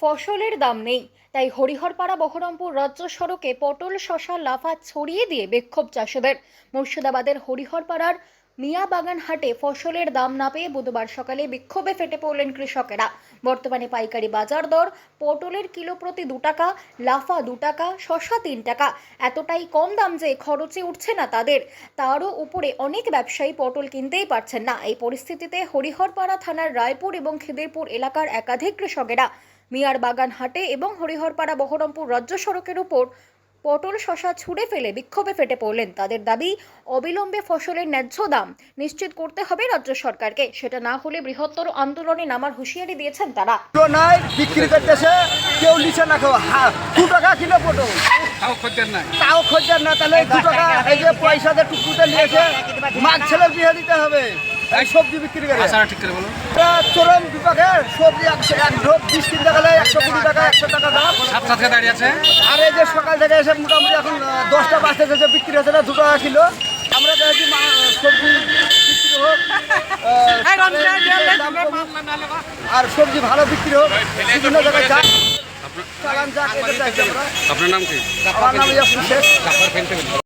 ফসলের দাম নেই, তাই হরিহরপাড়া বহরমপুর রাজ্য সড়কে পটল শশা লাফা ছড়িয়ে দিয়ে বিক্ষোভ চাষিদের। মুর্শিদাবাদের হরিহরপাড়ার মিয়া বাগান হাটে ফসলের দাম না পেয়ে বুধবার সকালে বিক্ষোভে ফেটে পড়লেন কৃষকেরা। বর্তমানে পাইকারি বাজার দর, পটলের কিলো প্রতি দু টাকা, লাফা দু টাকা শশা তিন টাকা। এতটাই কম দাম যে খরচে উঠছে না তাদের। তারও উপরে অনেক ব্যবসায়ী পটল কিনতেই পারছেন না। এই পরিস্থিতিতে হরিহরপাড়া থানার রায়পুর এবং খিদিরপুর এলাকার একাধিক কৃষকেরা মিয়ার বাগান হাটে এবং হরিহরপাড়া বহরমপুর রাজ্য সড়কের উপর পটল শশা ছুঁড়ে ফেলে বিক্ষোভে ফেটে পড়লেন। তাদের দাবি অবিলম্বে ফসলের ন্যায্য দাম নিশ্চিত করতে হবে রাজ্য সরকারকে। সেটা না হলে বৃহত্তর আন্দোলনে নামার হুঁশিয়ারি দিয়েছেন তারা। নাই বিক্রি করতেছে কেউ নিচে না কেউ দু টাকা কিলো পটল। তাও খদ্দের নাই। তাও খোঁজার না তাহলে দু টাকা এই যে পয়সা দিয়ে টুকুতে নিয়েছে মাছ ছেলের বিয়ে দিতে হবে। এই সবজি বিক্রি করে। আশাটা ঠিক করে বলো চরম বিপাকে সবজি একশো এক ঢোক বিশ কিনতে গেলে একশো কুড়ি টাকা একশো টাকা দাম। সাত দাঁড়িয়ে আছে। আর এই যে সকাল থেকে এসে মোটামুটি এখন দশটা বাজতে থেকে বিক্রি হচ্ছে না দু কিলো আমরা চাইছি সবজি বিক্রি হোক। আর সবজি ভালো বিক্রি হোক বিভিন্ন জায়গায় যাক আপনার নাম কি? আমার নাম শেখ।